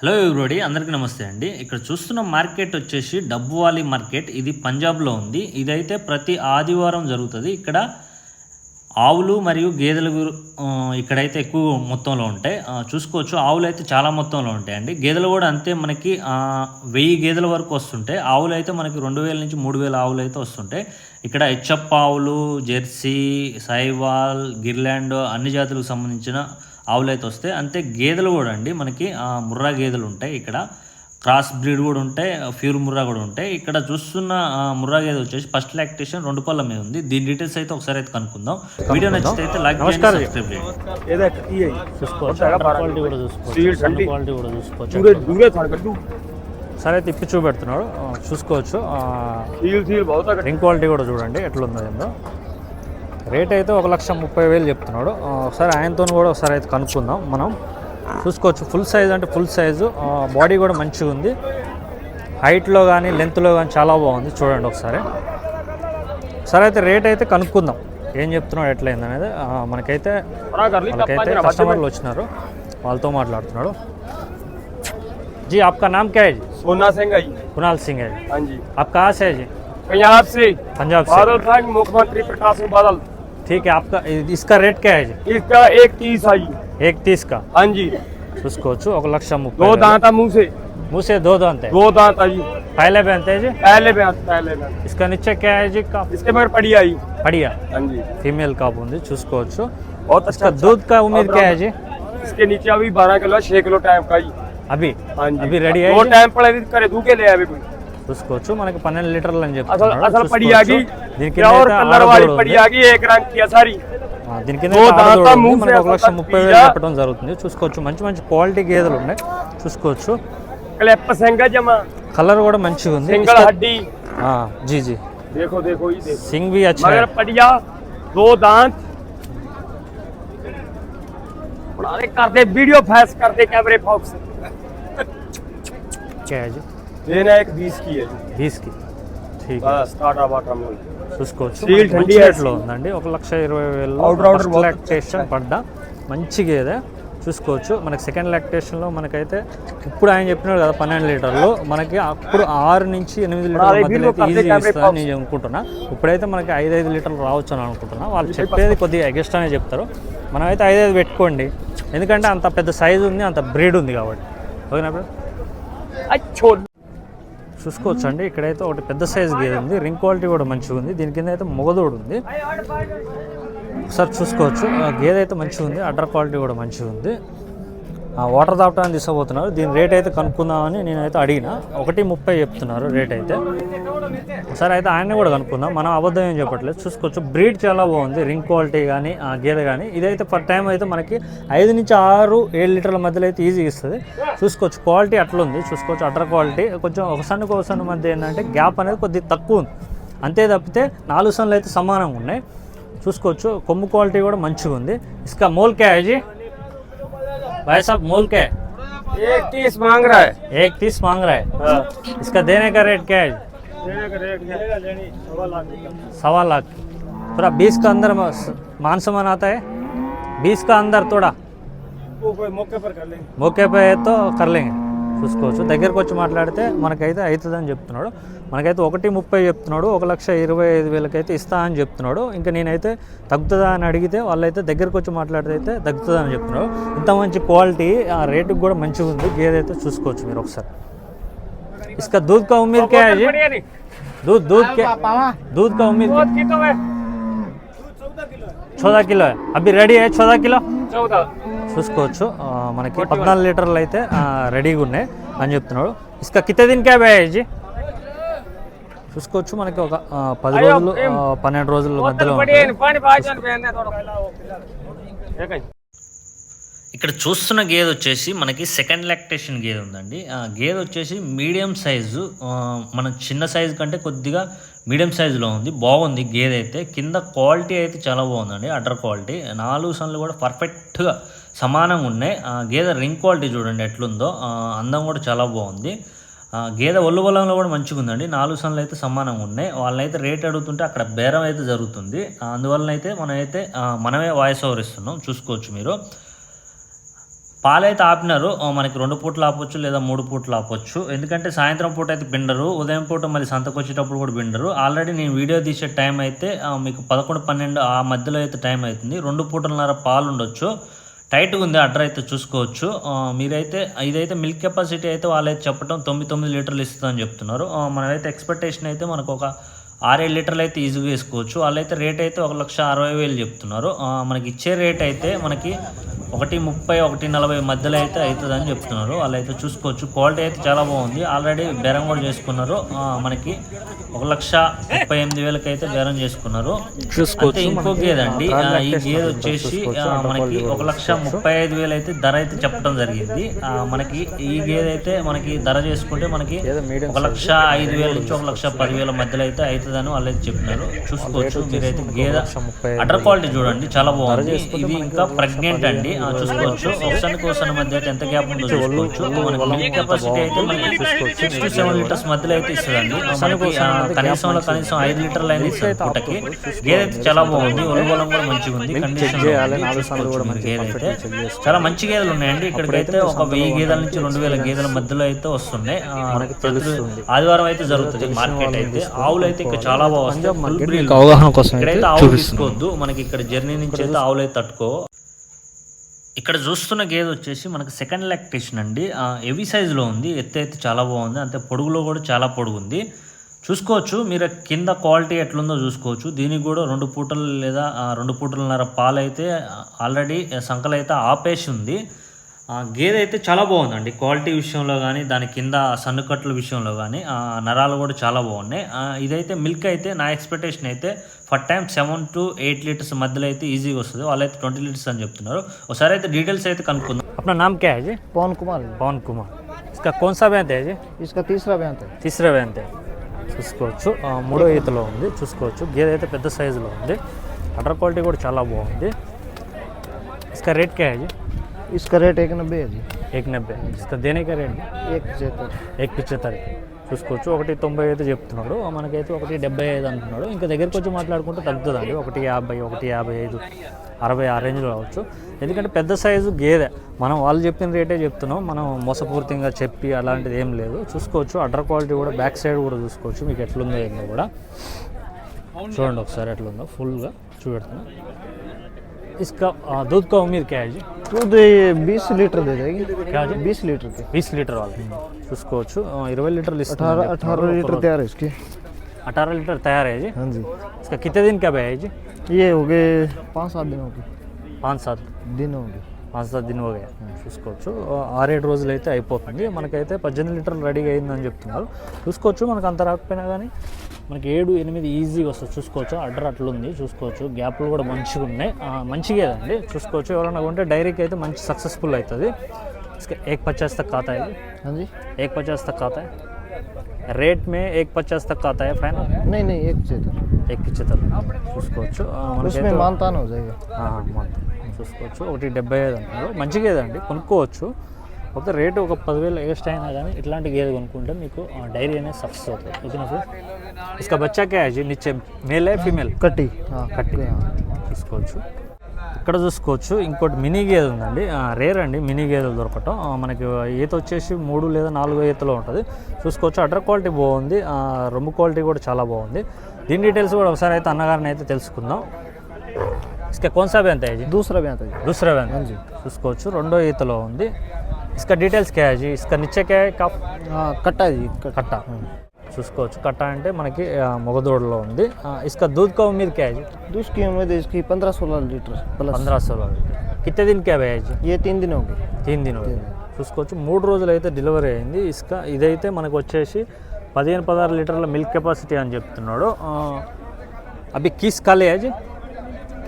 Hello ఎవరోడి అందరికీ నమస్తే అండి. ఇక్కడ చూస్తున్న మార్కెట్ వచ్చేసి డబ్బువాలి మార్కెట్. ఇది పంజాబ్లో ఉంది. ఇదైతే ప్రతి ఆదివారం జరుగుతుంది. ఇక్కడ ఆవులు మరియు గేదెలు ఇక్కడైతే ఎక్కువ మొత్తంలో ఉంటాయి. చూసుకోవచ్చు. ఆవులు అయితే చాలా మొత్తంలో ఉంటాయండి గేదెలు కూడా అంతే మనకి వెయ్యి గేదెల వరకు వస్తుంటాయి. ఆవులు అయితే మనకి రెండు వేల నుంచి మూడు వేల ఆవులు అయితే వస్తుంటాయి. ఇక్కడ హెచ్ఎప్ ఆవులు జెర్సీ సైవాల్ గిర్లాండ్ అన్ని జాతులకు సంబంధించిన ఆవులు అయితే వస్తాయి అంతే గేదెలు కూడా అండి. మనకి ఆ, ముర్రా గేదెలు ఉంటాయి ఇక్కడ. క్రాస్ బ్రీడ్ కూడా ఉంటాయి ప్యూర్ ముర్రా కూడా ఉంటాయి. ఇక్కడ చూస్తున్న ముర్రా గేదె వచ్చేసి ఫస్ట్ లాక్టేషన్ రెండు పళ్ళ మీద ఉంది. దీని డీటెయిల్స్ అయితే ఒకసారి అయితే కనుక్కుందాం. వీడియో నచ్చితే అయితే లైక్ క్వాలిటీ కూడా చూసుకోవచ్చు. క్వాలిటీ కూడా సరే అయితే ఇప్పి చూపెడుతున్నాడు. చూసుకోవచ్చు. రింగ్ క్వాలిటీ కూడా చూడండి. ఎట్లుందో ఏందో. రేట్ అయితే ఒక లక్ష ముప్పై వేలు చెప్తున్నాడు ఆ, ఒకసారి ఆయనతో కూడా ఒకసారి అయితే కనుక్కుందాం మనం చూసుకోవచ్చు ఫుల్ సైజ్ అంటే ఫుల్ సైజు బాడీ కూడా మంచిగా ఉంది హైట్లో కానీ లెంత్లో కానీ చాలా బాగుంది చూడండి ఒకసారి సరే అయితే రేట్ అయితే కనుక్కుందాం ఏం చెప్తున్నాడు ఎట్లయింది అనేది ఆ, మనకైతే బరా कर ली మనకైతే కస్టమర్లు వచ్చినారు వాళ్ళతో మాట్లాడుతున్నాడు जी आपका नाम क्या है जी सोना सिंह आई कुणाल सिंह है जी हाँ जी आप कहाँ से है जी पंजाब से पंजाब से बादल था मुख्यमंत्री प्रकाश सिंह बादल ठीक है आपका इसका रेट क्या है जी? इसका एक तीस आई। एक तीस का? हाँ जी। तो उसको लक्षा मुख दो दांत है मुँह से। मुँह से दो दांत है? दो दांत है जी पहले बहनते हैं जी? पहले पहले इसका नीचे क्या है जी? का इसके बाद पड़िया ही पड़िया हाँ जी। फीमेल का बूंदी चूसकोचो और अच्छा, इसका अच्छा। दूध का उम्मीद क्या है जी? इसके नीचे अभी बारह किलो छह किलो टाइम का ही। अभी? हाँ जी। अभी रेडी है दो टाइम पड़े करे दूके ले अभी చూసుకోవచ్చు మనకి పన్నెండు లీటర్లు అని असल చెప్తున్నాడు असल पड़ी చూసుకోవచ్చు. आगी దీని కింద और అయితే कलर वाली ఆడదూడ पड़ी ఉంది. आगी एक रंग की है सारी ఆ, దీని కింద ఓ అయితే ఆడదూడ దాంతో ఉంది. మూవ్ మనకి ఒక లక్ష చేస్తా ముప్పై వేలు తీయా. చెప్పడం జరుగుతుంది చూసుకోవచ్చు మంచి మంచి క్వాలిటీ గేదెలు ఉన్నాయి చూసుకోవచ్చు क्लिप सेंगा जमा కలర్ కూడా మంచిగా ఉంది सिंगल इसका- हड्डी ఆ, जी जी देखो देखो ये देखो सिंग भी अच्छा मगर है पड़िया दो दांत अरे करते वीडियो फैस करते कैमरे फॉक्स क्या है जी लेना एक बीस की है बीस की ठीक है बस टाटा बाटा मोल చూసుకోవచ్చు Seal మనకి ట్వంటీ మంచి ఇయర్స్. రేట్లో ఉందండి ఒక లక్ష ఇరవై వేలు Outer outer first both lactation పడ్డ మంచి గేదె చూసుకోవచ్చు మనకి సెకండ్ లాక్టేషన్లో మనకైతే ఇప్పుడు ఆయన చెప్పినాడు కదా పన్నెండు లీటర్లు మనకి అప్పుడు ఆరు నుంచి ఎనిమిది లీటర్ల అరే మధ్యలో వీళ్ళు అయితే ఈజీగా కరెక్ట్ ఇస్తుందని నేను అనుకుంటున్నా ఇప్పుడైతే మనకి ఐదు ఐదు లీటర్లు రావచ్చు అని అనుకుంటున్నా వాళ్ళు చెప్పేది కొద్దిగా ఎగస్ట్రానే చెప్తారు మనమైతే ఐదు ఐదు పెట్టుకోండి ఎందుకంటే అంత పెద్ద సైజు ఉంది అంత బ్రీడ్ ఉంది కాబట్టి ఓకేనా బ్రో? अच्छो చూసుకోవచ్చు అండి ఇక్కడైతే ఒకటి పెద్ద సైజ్ గేదె ఉంది. రింగ్ క్వాలిటీ కూడా మంచిగా ఉంది. దీని కింద అయితే మొగదోడు ఉంది. ఒకసారి చూసుకోవచ్చు. ఆ గేదె అయితే మంచిగా ఉంది. అడ్డర్ క్వాలిటీ కూడా మంచిగా ఉంది. వాటర్ దాపటాన్ని తీసుకోబోతున్నారు దీని రేట్ అయితే కనుక్కుందామని నేనైతే అడిగిన. ఒకటి ముప్పై చెప్తున్నారు రేట్ అయితే. సరే అయితే ఆయన్ని కూడా కనుక్కుందాం. మనం అబద్ధం ఏం చెప్పట్లేదు. చూసుకోవచ్చు. బ్రీడ్ చాలా బాగుంది. రింగ్ క్వాలిటీ కానీ ఆ గేదె కానీ ఇదైతే పర్ టైం అయితే మనకి ఐదు నుంచి ఆరు ఏడు లీటర్ల మధ్యలో అయితే ఈజీగా ఇస్తుంది. చూసుకోవచ్చు. క్వాలిటీ అట్లా ఉంది చూసుకోవచ్చు. Udder quality. కొంచెం ఒక సన్నుకు ఒక సన్ను మధ్య ఏంటంటే గ్యాప్ అనేది కొద్దిగా తక్కువ ఉంది. అంతే తప్పితే నాలుగు సన్నులు అయితే సమానంగా ఉన్నాయి. చూసుకోవచ్చు. కొమ్ము క్వాలిటీ కూడా మంచిగా ఉంది ఇసుక మోల్ క్యాజీ भाई साहब मोल क्या है? एक तीस मांग रहा है। एक तीस मांग रहा है? हाँ। इसका देने का रेट क्या है? सवा लाख थोड़ा बीस का अंदर मान सम्मान आता है। बीस का अंदर थोड़ा। वो कोई मौके पर कर लेंगे। मौके पर है तो कर लेंगे। చూసుకోవచ్చు దగ్గరకు వచ్చి మాట్లాడితే మనకైతే అవుతుందని చెప్తున్నాడు మనకైతే ఒకటి ముప్పై చెప్తున్నాడు ఒక లక్ష ఇరవై ఐదు వేలకైతే ఇస్తా అని చెప్తున్నాడు ఇంకా నేనైతే తగ్గుతుందా అని అడిగితే వాళ్ళైతే దగ్గరకు వచ్చి మాట్లాడితే అయితే తగ్గుతుందా అని చెప్తున్నాడు ఇంత మంచి క్వాలిటీ ఆ రేటుకి కూడా మంచిగా ఉంది గేదైతే చూసుకోవచ్చు మీరు ఒకసారి ఇసుక దూద్ కా ఉమ్మీద్ క్యా है जी बढ़िया नहीं दूध दूध क्या दूध का उम्मीद क्या? बहुत की तो है చౌదా కిలో అవి రెడీ అయ్యే చౌదా కిలో चौदह చూసుకోవచ్చు. మనకి పద్నాలుగు లీటర్లు అయితే రెడీగా ఉన్నాయి అని చెప్తున్నాడు. ఇసుక కితే దీనికే క్యాబ్ చూసుకోవచ్చు మనకి ఒక పది రోజులు పన్నెండు రోజుల మధ్యలో ఇక్కడ చూస్తున్న గేదె వచ్చేసి మనకి సెకండ్ లాక్టేషన్ గేదె ఉందండి. గేదె వచ్చేసి మీడియం సైజు మన చిన్న సైజు కంటే కొద్దిగా మీడియం సైజులో ఉంది. బాగుంది గేదె అయితే. కింద క్వాలిటీ అయితే చాలా బాగుందండి అటర్ క్వాలిటీ. నాలుగు సన్లు కూడా పర్ఫెక్ట్గా సమానంగా ఉన్నాయి. గేదె రింగ్ క్వాలిటీ చూడండి ఎట్లుందో. అందం కూడా చాలా బాగుంది. గేదె ఒళ్ళు బలంలో కూడా మంచిగా ఉందండి. నాలుగు సన్లు అయితే సమానంగా ఉన్నాయి. వాళ్ళైతే రేట్ అడుగుతుంటే అక్కడ బేరం అయితే జరుగుతుంది. అందువలన అయితే మనమైతే మనమే వాయిస్ ఓవర్ ఇస్తున్నాం. చూసుకోవచ్చు మీరు. పాలైతే ఆపినారు. మనకి రెండు పూటలు ఆపొచ్చు లేదా మూడు పూటలు ఆపొచ్చు. ఎందుకంటే సాయంత్రం పూట అయితే పిండరు. ఉదయం పూట మళ్ళీ సంతకు వచ్చేటప్పుడు కూడా పిండరు. ఆల్రెడీ నేను వీడియో తీసే టైం అయితే మీకు పదకొండు పన్నెండు ఆ మధ్యలో అయితే టైం అవుతుంది. రెండు పూటలన్నర పాలు ఉండొచ్చు. టైట్గా ఉంది అడ్డర్ అయితే చూసుకోవచ్చు. మీరైతే ఇదైతే మిల్క్ కెపాసిటీ అయితే వాళ్ళైతే చెప్పడం తొమ్మిది తొమ్మిది లీటర్లు ఇస్తుందని చెప్తున్నారు. మనమైతే ఎక్స్పెక్టేషన్ అయితే మనకు ఒక ఆరేడు లీటర్లు అయితే ఈజీగా వేసుకోవచ్చు. వాళ్ళైతే రేట్ అయితే ఒక లక్ష అరవై వేలు చెప్తున్నారు. మనకి ఇచ్చే రేట్ అయితే మనకి ఒకటి ముప్పై ఒకటి నలభై మధ్యలో అయితే అవుతుందని చెప్తున్నారు. వాళ్ళైతే చూసుకోవచ్చు. క్వాలిటీ అయితే చాలా బాగుంది. ఆల్రెడీ బేరం కూడా చేసుకున్నారు. మనకి ఒక లక్ష ముప్పై ఎనిమిది వేలకి అయితే బేరం చేసుకున్నారు. అంటే ఇంకో గేదె అండి ఈ గేదె వచ్చేసి మనకి ఒక లక్ష ముప్పై ఐదు వేలు అయితే ధర అయితే చెప్పడం జరిగింది. ఆ, మనకి ఈ గేదె అయితే మనకి ధర చేసుకుంటే మనకి ఒక లక్ష ఐదు వేల నుంచి ఒక లక్ష పదివేల మధ్యలో అయితే అవుతుందని వాళ్ళు అయితే చెప్పినారు చూసుకోవచ్చు. మీరైతే గేదె అటర్ క్వాలిటీ చూడండి. చాలా బాగుంది. ఇది ఇంకా ప్రెగ్నెంట్ అండి. చూసుకోవచ్చు. ఒకసారికి ఒకసారి మధ్య అయితే ఎంత గ్యాప్ ఉందో చూసుకోవచ్చు. మనకి మిల్క్ కెపాసిటీ అయితే మనకి సిక్స్ టు సెవెన్ లీటర్స్ మధ్యలో అయితే ఇస్తుందండి. మనకి కనీసంలో కనీసం ఐదు లీటర్లు అయినా ఇస్తుంది. పూటకి గేదె అయితే చాలా బాగుంది. ఒలుగోలం కూడా మంచిగా ఉంది. కండిషన్ గేదె అయితే చాలా మంచి గేదెలు ఉన్నాయండి. ఇక్కడికైతే ఒక వెయ్యి గేదెల నుంచి రెండు వేల గేదెల మధ్యలో అయితే వస్తున్నాయి. ఆదివారం అయితే జరుగుతుంది మార్కెట్ అయితే. ఆవులు అయితే ఇక్కడ చాలా బాగా. అవగాహన కోసం ఇక్కడైతే ఆవులు తీసుకోవద్దు. మనకి ఇక్కడ జర్నీ నుంచి అయితే ఆవులు అయితే తట్టుకో. ఇక్కడ చూస్తున్న గేదె వచ్చేసి మనకి సెకండ్ లాక్టేషన్ అండి. హెవీ సైజులో ఉంది. ఎత్తు అయితే చాలా బాగుంది. అంతే పొడుగులో కూడా చాలా పొడుగు ఉంది చూసుకోవచ్చు. మీరు కింద క్వాలిటీ ఎట్లుందో చూసుకోవచ్చు. దీనికి కూడా రెండు పూటలు లేదా రెండు పూటలన్నర పాలు అయితే ఆల్రెడీ సంకలు అయితే ఆపేసి ఉంది ఆ, గేదె అయితే చాలా బాగుందండి. క్వాలిటీ విషయంలో కానీ దాని కింద సన్నుకట్ల విషయంలో కానీ ఆ, నరాలు కూడా చాలా బాగున్నాయి. ఇదైతే మిల్క్ అయితే నా ఎక్స్పెక్టేషన్ అయితే For time seven to eight litres మధ్యలో అయితే ఈజీగా వస్తుంది వాళ్ళైతే ట్వంటీ లీటర్స్ అని చెప్తున్నారు ఒకసారి అయితే డీటెయిల్స్ అయితే కనుక్కుందాం अपना नाम क्या है जी पवन कुमार जी। पवन कुमार इसका कौन सा बैंत है जी इसका तीसरा ब्यांत है తీసరా బ్యాంత్ చూసుకోవచ్చు ఆ, మూడో ఈతలో ఉంది చూసుకోవచ్చు గేదె అయితే పెద్ద సైజులో ఉంది అటర్ క్వాలిటీ కూడా చాలా బాగుంది इसका रेट क्या है जी इसका रेट एक नब्बे है जी एक नब्बे इसका देने का रेट एक पचहत्तर ఎక్ పిచ్చతరి చూసుకోవచ్చు. ఒకటి తొంభై ఐదు చెప్తున్నాడు. మనకైతే ఒకటి డెబ్బై ఐదు అంటున్నాడు. ఇంకా దగ్గరికి వచ్చి మాట్లాడుకుంటే తగ్గుతుందండి. ఒకటి యాభై ఒకటి యాభై ఐదు అరవై ఆ రేంజ్లో రావచ్చు. ఎందుకంటే పెద్ద సైజు గేదె. మనం వాళ్ళు చెప్పిన రేటే చెప్తున్నాం. మనం మోసపూరితంగా చెప్పి అలాంటిది ఏం లేదు. చూసుకోవచ్చు. అడ్డర్ క్వాలిటీ కూడా బ్యాక్ సైడ్ కూడా చూసుకోవచ్చు. మీకు ఎట్లుందో ఏందో కూడా. చూడండి ఒకసారి ఎట్లుందో. ఫుల్గా చూపెడుతున్నాం. इसका दूध का उम्मीद क्या है जी? दूध बीस लीटर दे जाएगी। क्या जी? बीस लीटर के। बीस लीटर वाले। उसको इवे लीटर अठारह अठारह लीटर तैयार है इसकी। अठारह लीटर तैयार है जी? हाँ जी। इसका कितने दिन का है जी? ये हो गए पाँच सात दिन हो गए। पाँच सात। दिन हो गए। పాంచ్ సాత్ దిన్ పోగా చూసుకోవచ్చు ఆరేడు రోజులు అయితే అయిపోతుంది మనకైతే పద్దెనిమిది లీటర్లు రెడీగా అయిందని చెప్తున్నారు చూసుకోవచ్చు మనకు అంత రాకపోయినా కానీ మనకి ఏడు ఎనిమిది ఈజీగా వస్తుంది చూసుకోవచ్చు అడ్డర్ అట్లుంది చూసుకోవచ్చు గ్యాప్లు కూడా మంచిగా ఉన్నాయి ఆ, మంచిగా అండి చూసుకోవచ్చు ఎవరైనా ఉంటే డైరీకి అయితే మంచి సక్సెస్ఫుల్ అవుతుంది इसका एक पचास तक आता है जी हाँ जी एक पचास तक आता है रेट में एक पचास तक आता है फाइनल नहीं नहीं एक पचहत्तर एक పిచ్చతలు చూసుకోవచ్చు ఆ, మనకైతే उसमें मानतान हो जाएगा ఆహా, మంత్ చూసుకోవచ్చు. ఒకటి డెబ్బై ఐదు అంటున్నారు మంచి గేదె అండి కొనుక్కోవచ్చు. ఒకటి రేటు ఒక పదివేలు వేస్ట్ అయినా కానీ ఇట్లాంటి గేదె కొనుక్కుంటే మీకు డైరీ అనేది సక్సెస్ అవుతుంది. ఓకేనా సార్? ఇసుక బచ్చా క్యాజ్ నిచ్చే మేలే ఫీమేల్? కట్టి. కట్టి. తీసుకోవచ్చు. ఇక్కడ చూసుకోవచ్చు. ఇంకోటి మినీ గేదె ఉందండి. రేర్ అండి. మినీ గేదెలు దొరకటం. మనకి ఈత వచ్చేసి మూడు లేదా నాలుగు ఈతలో ఉంటుంది. చూసుకోవచ్చు. అడ్ర క్వాలిటీ బాగుంది. రొమ్ము క్వాలిటీ కూడా చాలా బాగుంది. దీని డీటెయిల్స్ కూడా ఒకసారి అయితే అన్నగారిని అయితే తెలుసుకుందాం. ఇసుక కొనసాబే అంతే जी दूसरा ब्यांत है जी दूसरा वैन हाँ जी చూసుకోవచ్చు రెండో ఈతలో ఉంది ఇసుక డీటెయిల్స్ క్యా है जी इसका नीचे क्या है कप हाँ कट्टा है जी कट्टा కట్ట చూసుకోవచ్చు కట్ట అంటే మనకి ఆ, మొగదోడులో ఉంది ఆ, इसका दूध का उम्मीद क्या है जी दूध की उम्मीद है इसकी पंद्रह सोलह लीटर प्लस पंद्रह सोलह कितने दिन क्या है जी ये तीन दिन हो गए తీన్ దిన చూసుకోవచ్చు మూడు రోజులు అయితే డెలివరీ అయింది ఇసుక ఇదైతే మనకు వచ్చేసి పదిహేను పదహారు లీటర్ల మిల్క్ కెపాసిటీ అని చెప్తున్నాడు ఆ, అవి కీస్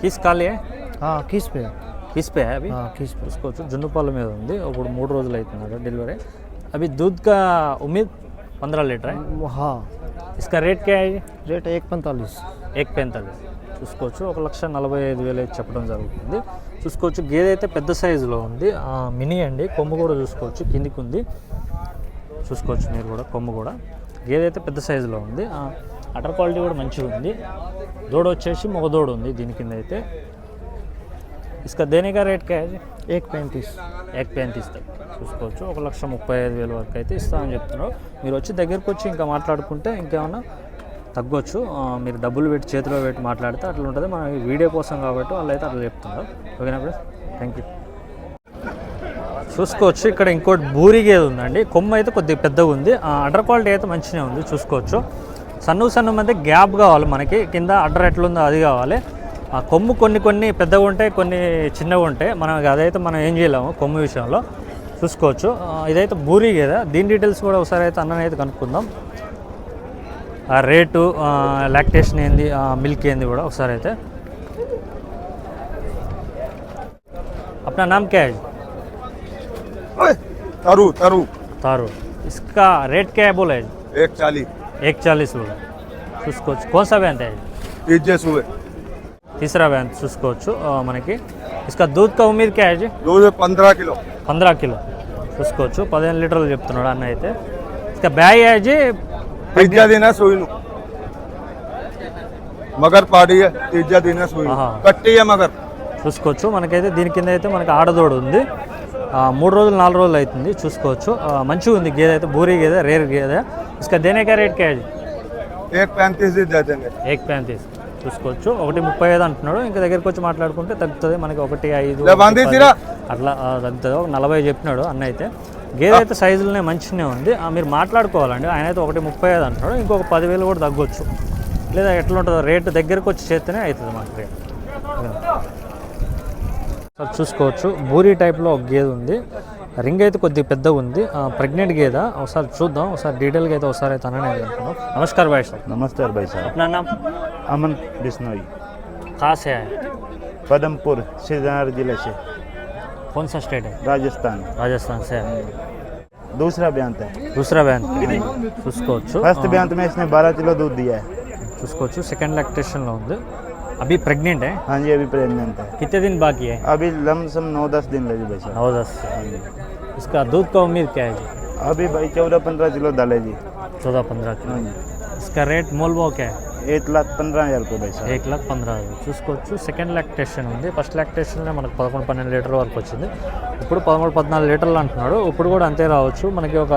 ఖాళీ है जी కీస్ ఖాళీ है हाँ किस पे है? కీస్ पे है अभी हाँ किस पे చూసుకోవచ్చు జున్ను పాల మీద ఉంది ఇప్పుడు మూడు రోజులు అవుతున్నాడు డెలివరీ అవి दूध का उम्मीद पंद्रह लीटर है हाँ इसका रेट क्या है जी रेट है एक पैंतालीस ఏక్ పెంతాలి చూసుకోవచ్చు ఒక లక్ష నలభై ఐదు వేలు అయితే చెప్పడం జరుగుతుంది చూసుకోవచ్చు గేదె అయితే పెద్ద సైజులో ఉంది ఆ, మినీ అండి కొమ్ము కూడా చూసుకోవచ్చు కిందికి ఉంది చూసుకోవచ్చు మీరు కూడా కొమ్ము కూడా గేదె అయితే పెద్ద సైజులో ఉంది ఆ, అటర్ క్వాలిటీ కూడా మంచిగా ఉంది. దూడ వచ్చేసి మగ దూడ ఉంది దీని కింద అయితే. ఇసుక దేనికా రేట్ క్యా ఏక్ పెయింటీస్ ఏక్ పెయింతీస్ చూసుకోవచ్చు. ఒక లక్ష ముప్పై ఐదు వేల వరకు అయితే ఇస్తామని చెప్తున్నారు. మీరు వచ్చి దగ్గరకు వచ్చి ఇంకా మాట్లాడుకుంటే ఇంకేమన్నా తగ్గొచ్చు. మీరు డబ్బులు పెట్టి చేతిలో పెట్టి మాట్లాడితే అట్లా ఉంటుంది. మనం వీడియో కోసం కాబట్టి వాళ్ళు అయితే అట్లా చెప్తున్నారు. ఓకేనా కూడా థ్యాంక్ యూ చూసుకోవచ్చు. ఇక్కడ ఇంకోటి బూరిగేది ఉందండి. కొమ్మ అయితే కొద్దిగా పెద్దగా ఉంది అడర్ క్వాలిటీ అయితే మంచిగా ఉంది. చూసుకోవచ్చు. సన్ను సన్ను మధ్య గ్యాప్ కావాలి మనకి కింద అడ్డర్ ఎట్లుందో అది కావాలి ఆ కొమ్ము కొన్ని కొన్ని పెద్దగా ఉంటాయి కొన్ని చిన్నగా ఉంటాయి మనం అదైతే మనం ఏం చేయలేము కొమ్ము విషయంలో చూసుకోవచ్చు ఆ, ఇదైతే బూరి గేదె దీని డీటెయిల్స్ కూడా ఒకసారి అయితే అన్నని అయితే కనుక్కుందాం ఆ రేటు లాక్టేషన్ ఏంది మిల్క్ ఏంది కూడా ఒకసారి అయితే अपना नाम क्या है ओए, तरु तरु तारू इसका रेट क्या है बोला है एक चालीस एक चालीस बोला చూసుకోవచ్చు कौन सा बैंत है तीस हुए तीसरा बैंत చూసుకోవచ్చు ఆ, మనకి इसका दूध का उम्मीद क्या है जी दूध पंद्रह किलो పంద్రా కిలో చూసుకోవచ్చు పదిహేను లీటర్లు చెప్తున్నాడు అన్న అయితే ఇక బ్యాగ్ है जी तीजा दिन है सुई नु मगर पाड़ी है तीजा दिन है सुई नु। हाँ। कट्टी है मगर చూసుకోవచ్చు మనకైతే దీని కింద అయితే మనకి ఆడదోడు ఉంది ఆ, మూడు రోజులు నాలుగు రోజులు అవుతుంది చూసుకోవచ్చు. మంచిగా ఉంది గేదె అయితే బూరి గేదె రేర్ గేదె. ఇసుక దేనేకా రేట్ క్యాజ్ ఏక్ ప్యాంతీస్ ఏక్ ప్యాంతీస్. చూసుకోవచ్చు. ఒకటి ముప్పై ఐదు అంటున్నాడు. ఇంకా దగ్గరికి వచ్చి మాట్లాడుకుంటే తగ్గుతుంది. మనకి ఒకటి ఐదు అట్లా తగ్గుతుంది. ఒక నలభై చెప్పినాడు అన్న అయితే. గేదె అయితే సైజులోనే మంచిగానే ఉంది. మీరు మాట్లాడుకోవాలండి. ఆయన అయితే ఒకటి ముప్పై ఐదు అంటున్నాడు. ఇంకొక పదివేలు కూడా తగ్గొచ్చు. లేదా ఎట్లా ఉంటుందో రేటు దగ్గరకు వచ్చి చేస్తేనే అవుతుంది మాకు రేట్. చూసుకోవచ్చు బూరి టైప్లో ఒక గేదె ఉంది రింగ్ అయితే కొద్దిగా పెద్దగా ఉంది ప్రెగ్నెంట్ గేదె ఒకసారి చూద్దాం ఒకసారి డీటెయిల్గా అయితే ఒకసారి అయితే అననే అనుకున్నాం నమస్కార్ భాయ్ సార్ नमस्कार भाई साहब अपना नाम अमन बिश्नोई कहाँ से है पदमपुर श्रीनगर जिले से कौन सा स्टेट है राजस्थान राजस्थान से है दूसरा ब्यांत है दूसरा బ్యాంక్ చూసుకోవచ్చు फर्स्ट ब्यांत में इसने 12 किलो दूध दिया है చూసుకోవచ్చు సెకండ్ లాక్టేషన్లో ఉంది अभी प्रेग्नेंट है? हाँ जी अभी प्रेग्नेंट है। कितने दिन बाकी है? अभी लमसम नौ दस दिन लगे भाई साहब नौ दस। इसका दूध का उम्मीद क्या है जी? अभी भाई चौदह पंद्रह किलो डाले जी। चौदह पंद्रह किलो। इसका रेट मोल भाव क्या है? एक लाख पंद्रह हजार को भाई साहब ఏక్ లాక్ పంద్రా వేలు చూసుకోవచ్చు సెకండ్ లాక్టేషన్ ఉంది ఫస్ట్ లాక్టేషన్లో మనకు పదకొండు పన్నెండు లీటర్ వరకు వచ్చింది ఇప్పుడు పదమూడు పద్నాలుగు లీటర్లు అంటున్నాడు ఇప్పుడు కూడా అంతే రావచ్చు మనకి ఒక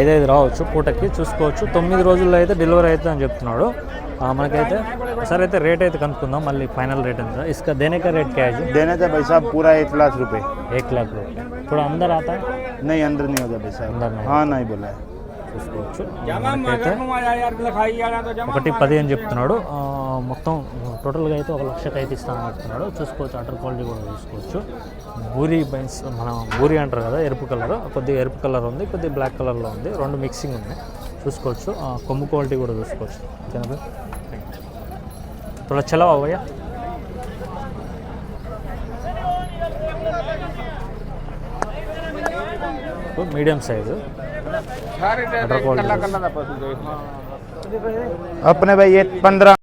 ఐదైదు రావచ్చు పూటకి చూసుకోవచ్చు తొమ్మిది రోజుల్లో అయితే డెలివరీ అవుతుంది అని చెప్తున్నాడు ఆ, మనకైతే సరే అయితే రేట్ అయితే కనుక్కుందాం మళ్ళీ ఫైనల్ రేట్ ఎంత ఇసుక దేనే का रेट क्या है जी देना था भाई साहब पूरा एक लाख रुपए एक लाख रुपये थोड़ा अंदर आता है नहीं अंदर नहीं होगा भाई साहब अंदर नहीं हाँ नहीं बोला है చూసుకోవచ్చు ఒకటి పది అని చెప్తున్నాడు. మొత్తం టోటల్గా అయితే ఒక లక్షకి అయితే ఇస్తానని చెప్తున్నాడు చూసుకోవచ్చు అటర్ క్వాలిటీ కూడా చూసుకోవచ్చు. బూరి బైన్స్ మన బూరి అంటారు కదా ఎరుపు కలర్. కొద్దిగా ఎరుపు కలర్ ఉంది కొద్దిగా బ్లాక్ కలర్లో ఉంది. రెండు మిక్సింగ్ ఉన్నాయి. చూసుకోవచ్చు. కొమ్ము క్వాలిటీ కూడా చూసుకోవచ్చు. ఓకేనా చలవా భయ్యా మీడియం సైజు. अपने भाई ये पंद्रह